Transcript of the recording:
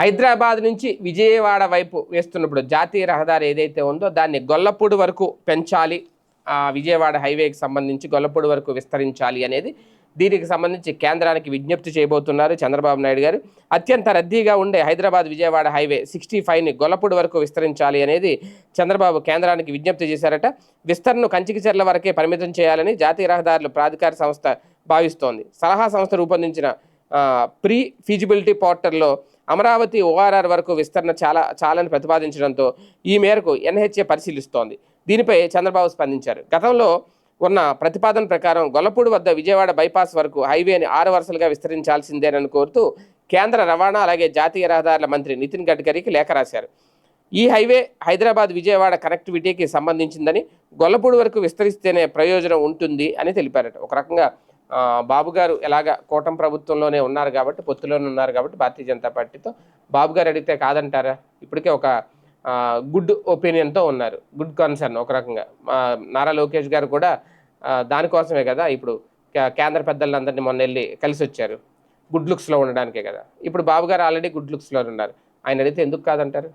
హైదరాబాద్ నుంచి విజయవాడ వైపు వేస్తున్నప్పుడు జాతీయ రహదారి ఏదైతే ఉందో దాన్ని గొల్లపూడి వరకు పెంచాలి. ఆ విజయవాడ హైవేకి సంబంధించి గొల్లపూడి వరకు విస్తరించాలి అనేది దీనికి సంబంధించి కేంద్రానికి విజ్ఞప్తి చేయబోతున్నారు చంద్రబాబు నాయుడు గారు. అత్యంత రద్దీగా ఉండే హైదరాబాద్ విజయవాడ హైవే సిక్స్టీ ఫైవ్ని గొల్లపూడి వరకు విస్తరించాలి అనేది చంద్రబాబు కేంద్రానికి విజ్ఞప్తి చేశారట. విస్తరణను కంచికిచెర్ల వరకే పరిమితం చేయాలని జాతీయ రహదారుల ప్రాధికార సంస్థ భావిస్తోంది. సలహా సంస్థ రూపొందించిన ప్రీ ఫీజిబిలిటీ పోర్టల్లో అమరావతి ఓఆర్ఆర్ వరకు విస్తరణ చాలా చాలని ప్రతిపాదించడంతో ఈ మేరకు ఎన్హెచ్ఏ పరిశీలిస్తోంది. దీనిపై చంద్రబాబు స్పందించారు. గతంలో ఉన్న ప్రతిపాదన ప్రకారం గొల్లపూడి వద్ద విజయవాడ బైపాస్ వరకు హైవేని ఆరు వరుసలుగా విస్తరించాల్సిందేనని కోరుతూ కేంద్ర రవాణా అలాగే జాతీయ రహదారుల మంత్రి నితిన్ గడ్కరీకి లేఖ రాశారు. ఈ హైవే హైదరాబాద్ విజయవాడ కనెక్టివిటీకి సంబంధించిందని గొల్లపూడి వరకు విస్తరిస్తేనే ప్రయోజనం ఉంటుంది అని తెలిపారట. ఒక రకంగా బాబు గారు ఎలాగ కూటమి ప్రభుత్వంలోనే ఉన్నారు కాబట్టి పొత్తులోనే ఉన్నారు కాబట్టి భారతీయ జనతా పార్టీతో బాబు గారు అడిగితే కాదంటారా? ఇప్పటికే ఒక గుడ్ ఒపీనియన్తో ఉన్నారు. గుడ్ కన్సర్న్ ఒక రకంగా. నారా లోకేష్ గారు కూడా దానికోసమే కదా ఇప్పుడు కే- కేంద్ర పెద్దలందరినీ మొన్న వెళ్ళి కలిసి వచ్చారు. గుడ్ లుక్స్లో ఉండడానికే కదా. ఇప్పుడు బాబు గారు ఆల్రెడీ గుడ్ లుక్స్లో ఉన్నారు. ఆయన అడిగితే ఎందుకు కాదంటారు?